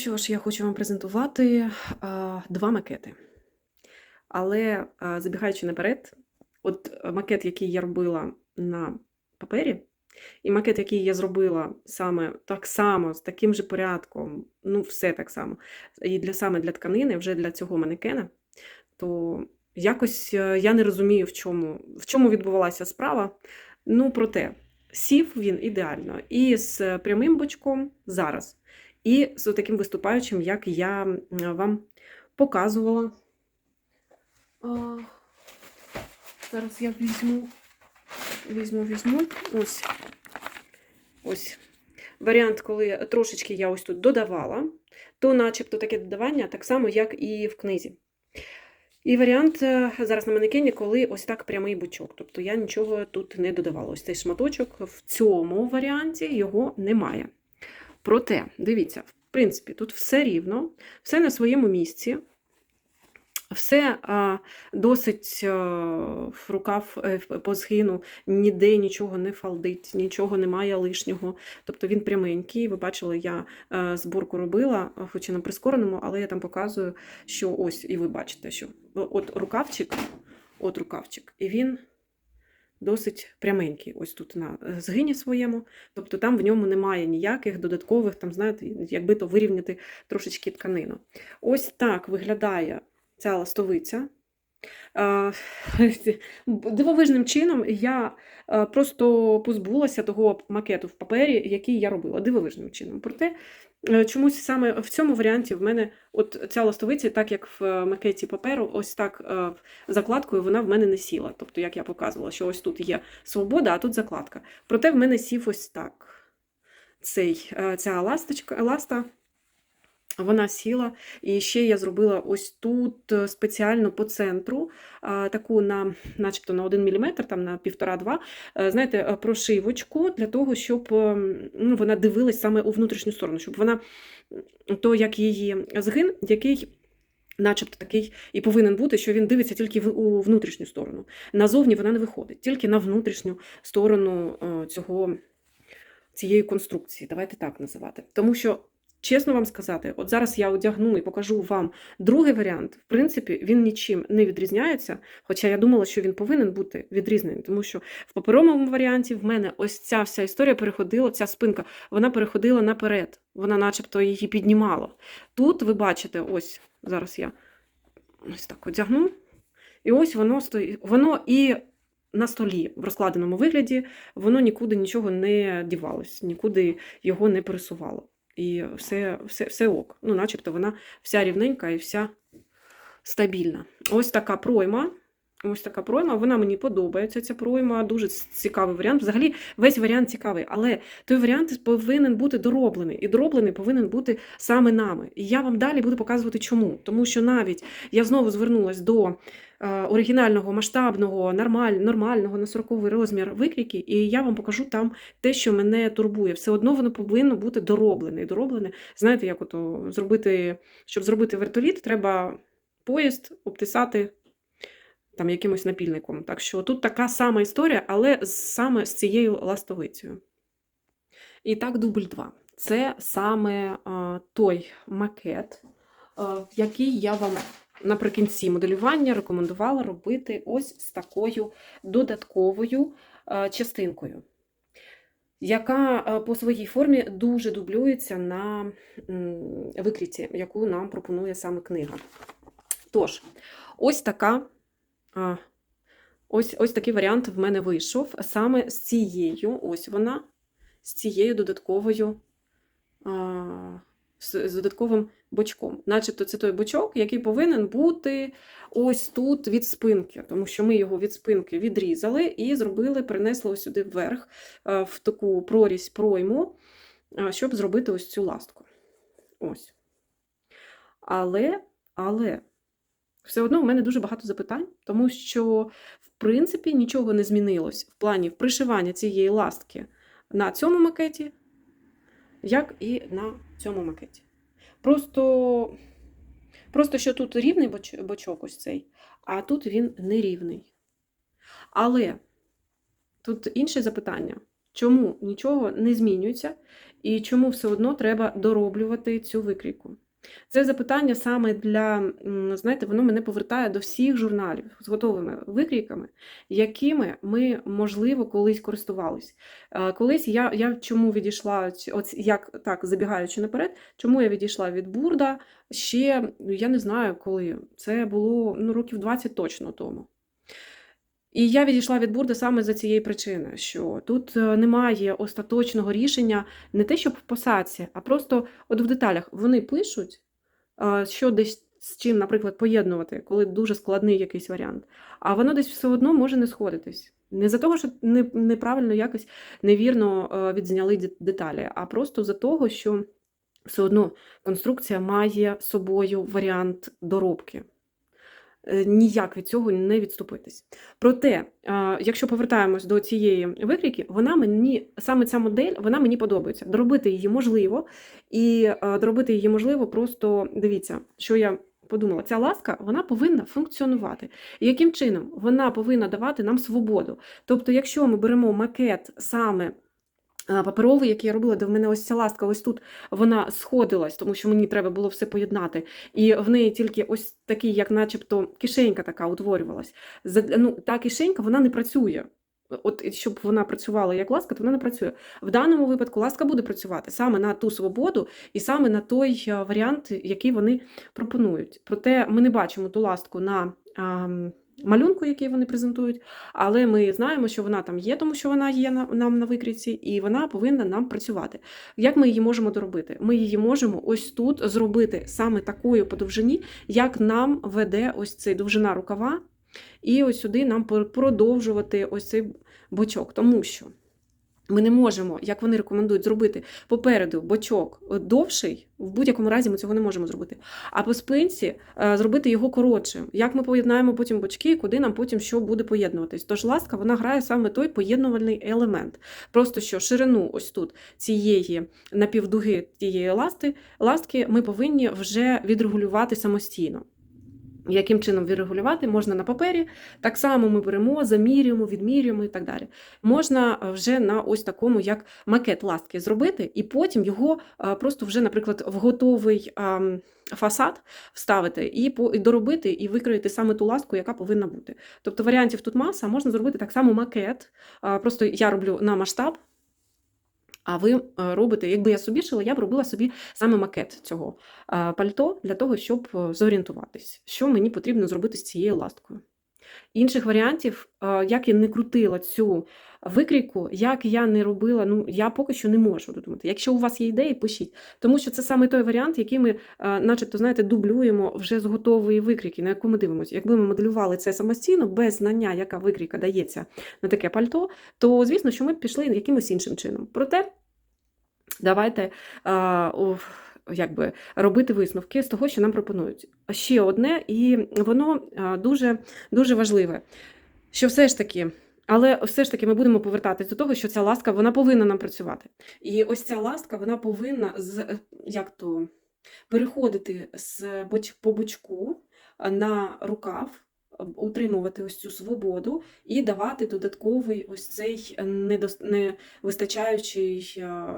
Що ж, я хочу вам презентувати а, два макети. Але а, забігаючи наперед, от макет, який я робила на папері, і макет, який я зробила саме так само, з таким же порядком, ну, все так само, і для саме для тканини, вже для цього манекена, то якось е, я не розумію, в чому, в чому відбувалася справа. Ну, проте, сів він ідеально. І з прямим бочком зараз. І з таким виступаючим, як я вам показувала. А, зараз я візьму, візьму, візьму. Ось. Ось. Варіант, коли трошечки я ось тут додавала, то начебто таке додавання так само, як і в книзі. І варіант е, зараз на манекені, коли ось так прямий бочок. Тобто я нічого тут не додавала. Ось цей шматочок в цьому варіанті його немає. Проте, дивіться, в принципі, тут все рівно, все на своєму місці, все а, досить а, в рукав е, по згину, ніде нічого не фалдить, нічого немає лишнього. Тобто він пряменький. Ви бачили, я е, зборку робила, хоч і на прискореному, але я там показую, що ось, і ви бачите, що от рукавчик, от рукавчик, і він досить пряменький, ось тут на е, згині своєму. Тобто там в ньому немає ніяких додаткових, там, знаєте, якби то вирівняти трошечки тканину. Ось так виглядає ця ластовиця. Дивовижним чином я е, просто позбулася того макету в папері, який я робила. Дивовижним чином. Проте чомусь саме в цьому варіанті в мене от ця ластовиця, так як в е, макеті паперу, ось так е, закладкою вона в мене не сіла. Тобто, як я показувала, що ось тут є свобода, а тут закладка. Проте в мене сів ось так. Цей, е, ця ласточка, ласта, вона сіла. І ще я зробила ось тут е, спеціально по центру, таку на, начебто на 1 мм, там на 1,5-2, е, знаєте, е, прошивочку для того, щоб ну, вона дивилась саме у внутрішню сторону, щоб вона, то як її згин, який начебто такий і повинен бути, що він дивиться тільки у внутрішню сторону. Назовні вона не виходить, тільки на внутрішню сторону цього, цієї конструкції. Давайте так називати. Тому що, чесно вам сказати, от зараз я одягну і покажу вам другий варіант. В принципі, він нічим не відрізняється, хоча я думала, що він повинен бути відрізнений, тому що в паперовому варіанті в мене ось ця вся історія переходила, ця спинка, вона переходила наперед, вона начебто її піднімала. Тут ви бачите, ось зараз я ось так одягну, і ось воно стоїть, воно і на столі в розкладеному вигляді, воно нікуди нічого не дівалось, нікуди його не пересувало. І все, все, все ок. Ну, начебто вона вся рівненька і вся стабільна. Ось така пройма. Ось така пройма, вона мені подобається. Ця пройма, дуже цікавий варіант. Взагалі, весь варіант цікавий, але той варіант повинен бути дороблений. І дороблений повинен бути саме нами. І я вам далі буду показувати, чому. Тому що навіть я знову звернулася до е, оригінального, масштабного, нормаль, нормального на 40 розмір викрійки, і я вам покажу там те, що мене турбує. Все одно воно повинно бути дороблене. І дороблене, знаєте, як ото зробити, щоб зробити вертоліт, треба поїзд обтисати там якимось напільником. Так що тут така сама історія, але саме з цією ластовицею. І так, дубль 2. Це саме а, той макет, а, який я вам наприкінці моделювання рекомендувала робити ось з такою додатковою а, частинкою, яка по своїй формі дуже дублюється на м, викрійці, яку нам пропонує саме книга. Тож, ось така. Ось, ось такий варіант в мене вийшов саме з цією, ось вона, з цією додатковою, а, з, з додатковим бочком. Начебто це той бочок, який повинен бути ось тут від спинки, тому що ми його від спинки відрізали і зробили, принесли ось сюди вверх а, в таку прорізь пройму, а, щоб зробити ось цю ластку. Ось. Але, але. Все одно в мене дуже багато запитань, тому що, в принципі, нічого не змінилось в плані пришивання цієї ластки на цьому макеті, як і на цьому макеті. Просто, просто що тут рівний боч- бочок ось цей, а тут він нерівний. Але тут інше запитання. Чому нічого не змінюється і чому все одно треба дороблювати цю викрійку? Це запитання саме для, знаєте, воно мене повертає до всіх журналів з готовими викрійками, якими ми, можливо, колись користувались. Е, Колись я, я чому відійшла, от як так, забігаючи наперед, чому я відійшла від бурда ще, я не знаю коли. Це було ну, років 20 точно тому. І я відійшла від бурда саме за цієї причини, що тут е, немає остаточного рішення не те, щоб в посадці, а просто от в деталях вони пишуть, е, що десь з чим, наприклад, поєднувати, коли дуже складний якийсь варіант, а воно десь все одно може не сходитись. Не за того, що неправильно якось невірно е, відзняли деталі, а просто за того, що все одно конструкція має собою варіант доробки. Е, Ніяк від цього не відступитись. Проте, е, якщо повертаємось до цієї викрійки, вона мені саме ця модель, вона мені подобається. Доробити її можливо, і е, доробити її можливо, просто дивіться, що я подумала. Ця ласка вона повинна функціонувати. І яким чином вона повинна давати нам свободу? Тобто, якщо ми беремо макет саме. Е, Паперовий, який я робила, де в мене ось ця ласка, ось тут вона сходилась, тому що мені треба було все поєднати. І в неї тільки ось такий, як начебто, кишенька така утворювалась. Ну, та кишенька вона не працює. От щоб вона працювала як ласка, то вона не працює. В даному випадку ласка буде працювати саме на ту свободу і саме на той е, варіант, який вони пропонують. Проте ми не бачимо ту ластку на малюнку, який вони презентують, але ми знаємо, що вона там є, тому що вона є на, нам на викрійці, і вона повинна нам працювати. Як ми її можемо доробити? Ми її можемо ось тут зробити саме такою по довжині, як нам веде ось цей довжина рукава, і ось сюди нам продовжувати ось цей бочок. Тому що ми не можемо, як вони рекомендують, зробити попереду бочок довший, в будь-якому разі ми цього не можемо зробити. А по спинці е, зробити його коротшим. Як ми поєднаємо потім бочки, куди нам потім що буде поєднуватись. Тож ласка вона грає саме той поєднувальний елемент. Просто що ширину ось тут цієї напівдуги тієї ласти, ластки ми повинні вже відрегулювати самостійно. Яким чином відрегулювати можна на папері, так само ми беремо, замірюємо, відмірюємо і так далі. Можна е, вже на ось такому, як макет ластки зробити, і потім його е, просто вже, наприклад, в готовий фасад вставити і по- доробити, і викроїти саме ту ластку, яка повинна бути. Тобто варіантів тут маса, можна зробити так само макет. Просто я роблю на масштаб. А ви е, робите, якби я собі шила, я б робила собі саме макет цього е, пальто для того, щоб е, зорієнтуватись, що мені потрібно зробити з цією ласткою. Інших варіантів, е, як я не крутила цю викрійку, як я не робила, ну я поки що не можу додумати. Якщо у вас є ідеї, пишіть. Тому що це саме той варіант, який ми, е, начебто, знаєте, дублюємо вже з готової викрійки, на яку ми дивимося. Якби ми моделювали це самостійно, без знання, яка викрійка дається на таке пальто, то звісно, що ми б пішли якимось іншим чином. Проте давайте. Якби робити висновки з того, що нам пропонують. Ще одне, і воно дуже дуже важливе, що все ж таки, але все ж таки ми будемо повертатись до того, що ця ласка вона повинна нам працювати. І ось ця ласка вона повинна з е, як то переходити з по бочку на рукав, утримувати ось цю свободу і давати додатковий ось цей недос, не вистачаючий,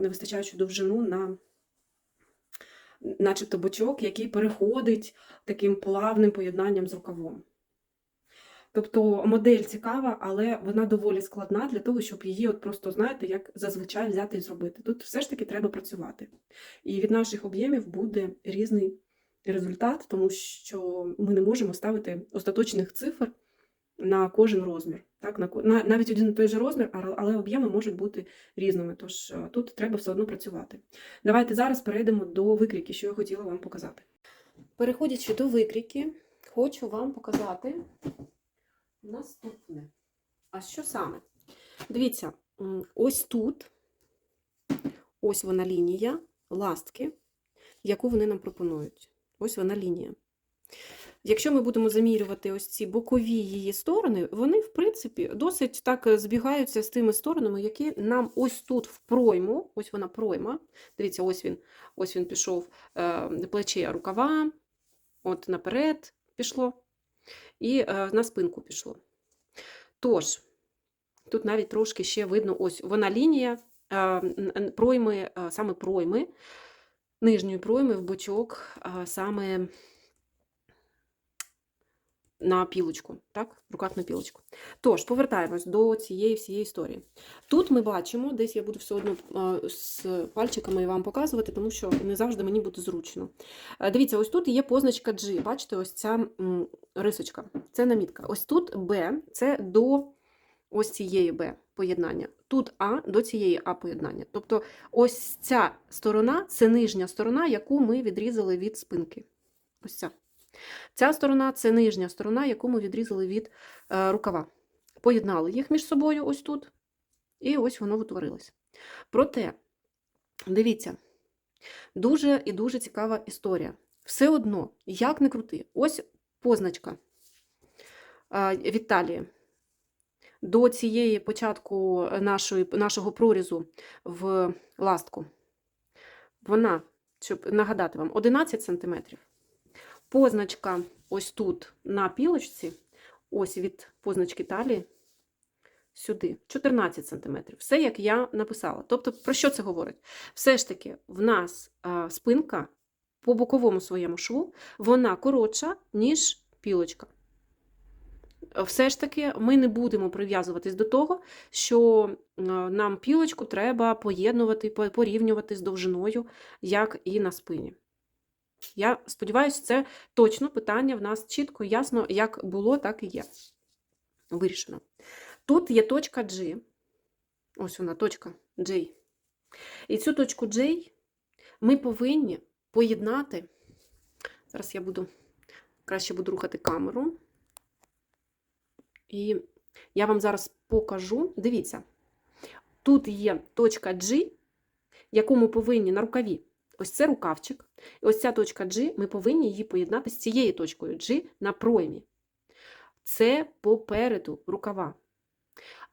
не вистачаючу довжину на начебто бочок, який переходить таким плавним поєднанням з рукавом. Тобто модель цікава, але вона доволі складна для того, щоб її от просто, знаєте, як зазвичай взяти і зробити. Тут все ж таки треба працювати. І від наших об'ємів буде різний результат, тому що ми не можемо ставити остаточних цифр на кожен розмір. Так, на, на, навіть один і той же розмір, але об'єми можуть бути різними. Тож е, тут треба все одно працювати. Давайте зараз перейдемо до викрійки, що я хотіла вам показати. Переходячи до викрійки, хочу вам показати наступне. А що саме? Дивіться, ось тут, ось вона лінія ластки, яку вони нам пропонують. Ось вона лінія. Якщо ми будемо замірювати ось ці бокові її сторони, вони, в принципі, досить так е, збігаються з тими сторонами, які нам ось тут в пройму, ось вона пройма. Дивіться, ось він, ось він пішов е, плече рукава, от наперед пішло, і е, на спинку пішло. Тож, Тут навіть трошки ще видно, ось вона лінія пройми, саме пройми, нижньої пройми в бочок, саме на пілочку, так? В руках на пілочку. Тож, повертаємось до цієї всієї історії. Тут ми бачимо, десь я буду все одно з пальчиками вам показувати, тому що не завжди мені буде зручно. Е, Дивіться, ось тут є позначка G. Бачите, ось ця рисочка. Це намітка. Ось тут B, це до ось цієї B поєднання. Тут А до цієї А поєднання. Тобто ось ця сторона це нижня сторона, яку ми відрізали від спинки. Ось ця. Ця сторона це нижня сторона, яку ми відрізали від е, рукава. Поєднали їх між собою ось тут, і ось воно утворилось. Проте, дивіться, дуже і дуже цікава історія. Все одно, як не крути, ось позначка е, від талії. До цієї початку нашої, нашого прорізу в ластку. Вона, щоб нагадати вам, 11 см. Позначка ось тут на пілочці, ось від позначки талії сюди, 14 см. Все, як я написала. Тобто, про що це говорить? Все ж таки, в нас а, спинка по боковому своєму шву, вона коротша, ніж пілочка. Все ж таки, ми не будемо прив'язуватись до того, що е, нам пілочку треба поєднувати, порівнювати з довжиною, як і на спині. Я сподіваюся, це точно питання в нас чітко ясно, як було, так і є. Вирішено. Тут є точка G. Ось вона, точка J. І цю точку J ми повинні поєднати. Зараз я буду краще буду рухати камеру. І я вам зараз покажу. Дивіться, тут є точка G, яку ми повинні на рукаві. Ось це рукавчик. І ось ця точка G, ми повинні її поєднати з цією точкою G на проймі. Це попереду рукава.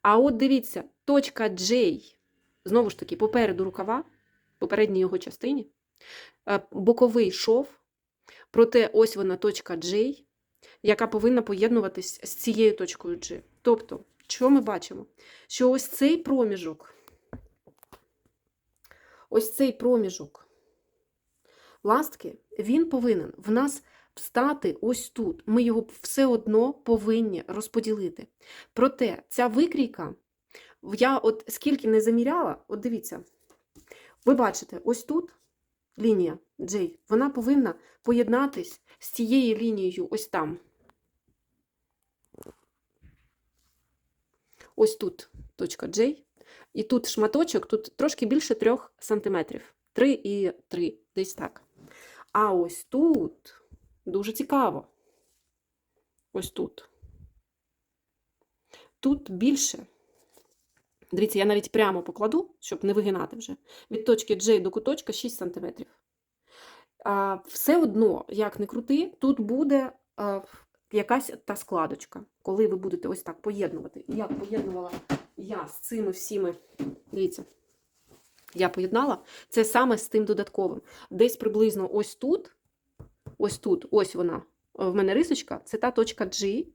А от дивіться, точка J, знову ж таки, попереду рукава, попередній його частині, е, боковий шов, проте ось вона точка J, яка повинна поєднуватись з цією точкою G. Тобто, що ми бачимо? Що ось цей проміжок, ось цей проміжок ластки, він повинен в нас встати ось тут. Ми його все одно повинні розподілити. Проте ця викрійка, я от скільки не заміряла, от дивіться, ви бачите, ось тут лінія J, вона повинна поєднатись з цією лінією ось там. Ось тут точка J. І тут шматочок, тут трошки більше 3 см. 3 і 3, десь так. А ось тут дуже цікаво. Ось тут. Тут більше. Дивіться, я навіть прямо покладу, щоб не вигинати вже. Від точки J до куточка 6 см. А, все одно, як не крути, тут буде а, якась та складочка, коли ви будете ось так поєднувати. Як поєднувала я з цими всіми. Дивіться, я поєднала це саме з тим додатковим. Десь приблизно ось тут, ось тут, ось вона. В мене рисочка, це та точка G,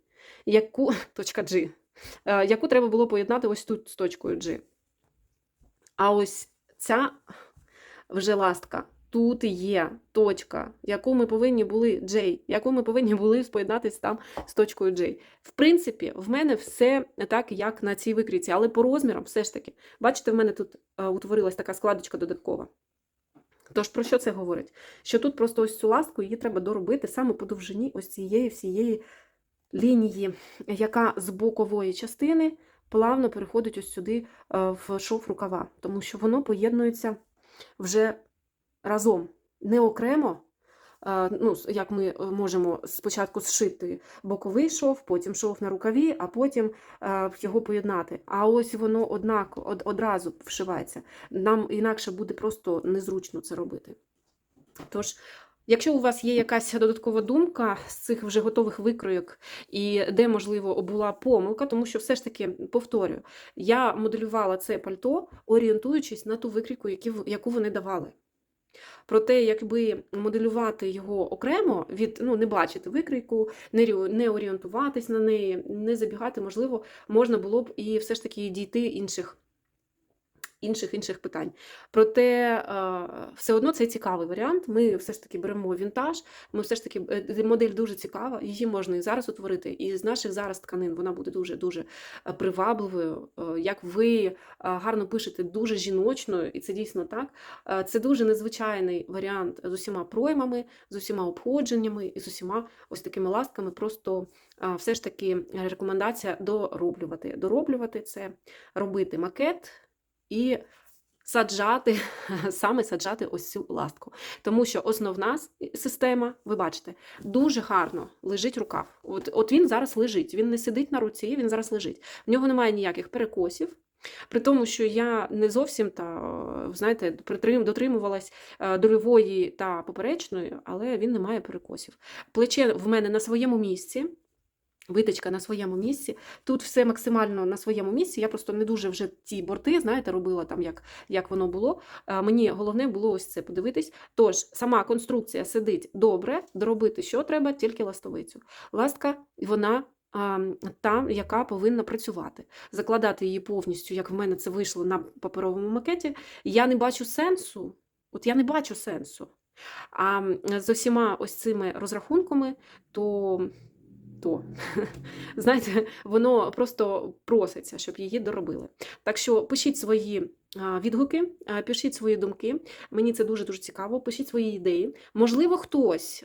яку точка G, е, яку треба було поєднати ось тут з точкою G. А ось ця вже ластка. Тут є точка, яку ми повинні були J, яку ми повинні були поєднатися там з точкою J. В принципі, в мене все так, як на цій викрійці, але по розмірам все ж таки. Бачите, в мене тут е, утворилась така складочка додаткова. Тож про що це говорить? Що тут просто ось цю ластку її треба доробити саме по довжині ось цієї всієї лінії, яка з бокової частини плавно переходить ось сюди е, в шов рукава, тому що воно поєднується вже разом, не окремо. Ну, як ми е, можемо спочатку зшити боковий шов, потім шов на рукаві, а потім е, його поєднати. А ось воно однак од, одразу вшивається. Нам інакше буде просто незручно це робити. Тож, якщо у вас є якась додаткова думка з цих вже готових викройок, і де, можливо, була помилка, тому що все ж таки, повторюю, я моделювала це пальто, орієнтуючись на ту викрійку, яку вони давали. Про те, якби моделювати його окремо, від ну не бачити викрійку, не орієнтуватись на неї, не забігати, можливо, можна було б і все ж таки дійти інших. Інших інших питань. Проте е, все одно це цікавий варіант. Ми все ж таки беремо вінтаж. Ми все ж таки е, модель дуже цікава, її можна і зараз утворити. І з наших зараз тканин вона буде дуже дуже е, привабливою. Як ви гарно пишете, дуже жіночною, і це дійсно так. Це дуже незвичайний варіант з усіма проймами, з усіма обходженнями і з усіма ось такими ластками. Просто все ж таки рекомендація дороблювати. Дороблювати це робити макет і саджати, саме саджати ось цю ластку. Тому що основна система, ви бачите, дуже гарно лежить рукав. От, от він зараз лежить, він не сидить на руці, він зараз лежить. В нього немає ніяких перекосів. При тому, що я не зовсім та, знаєте, дотримувалась е, дольової та поперечної, але він не має перекосів. Плече в мене на своєму місці. Виточка на своєму місці. Тут все максимально на своєму місці. Я просто не дуже вже ті борти, знаєте, робила там, як, як воно було. А, Мені головне було ось це подивитись. Тож, сама конструкція сидить добре, доробити що треба, тільки ластовицю. Ластка, вона та, яка повинна працювати. Закладати її повністю, як в мене це вийшло на паперовому макеті, я не бачу сенсу. От я не бачу сенсу. А з усіма ось цими розрахунками, то то, знаєте, воно просто проситься, щоб її доробили. Так що пишіть свої відгуки, пишіть свої думки. Мені це дуже-дуже цікаво. Пишіть свої ідеї. Можливо, хтось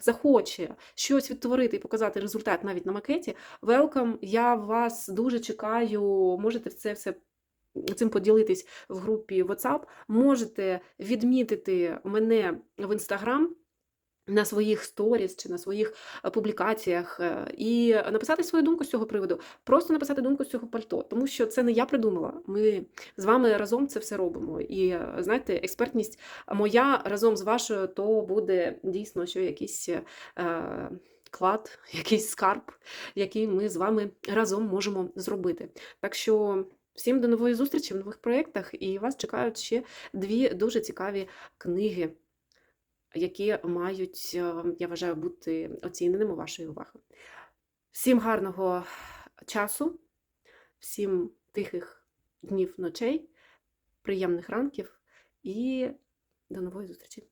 захоче щось відтворити і показати результат навіть на макеті. Welcome, я вас дуже чекаю. Можете це все. Цим поділитись в групі WhatsApp. Можете відмітити мене в Instagram на своїх сторіс чи на своїх е, публікаціях е, і написати свою думку з цього приводу. Просто написати думку з цього пальто, тому що це не я придумала. Ми з вами разом це все робимо. І е, знаєте, експертність моя разом з вашою, то буде дійсно що якийсь. Е, Клад, якийсь скарб, який ми з вами разом можемо зробити. Так що всім до нової зустрічі в нових проєктах, і вас чекають ще дві дуже цікаві книги які мають, е, я вважаю, бути оціненими вашою увагою. Всім гарного часу, всім тихих днів ночей, приємних ранків і до нової зустрічі!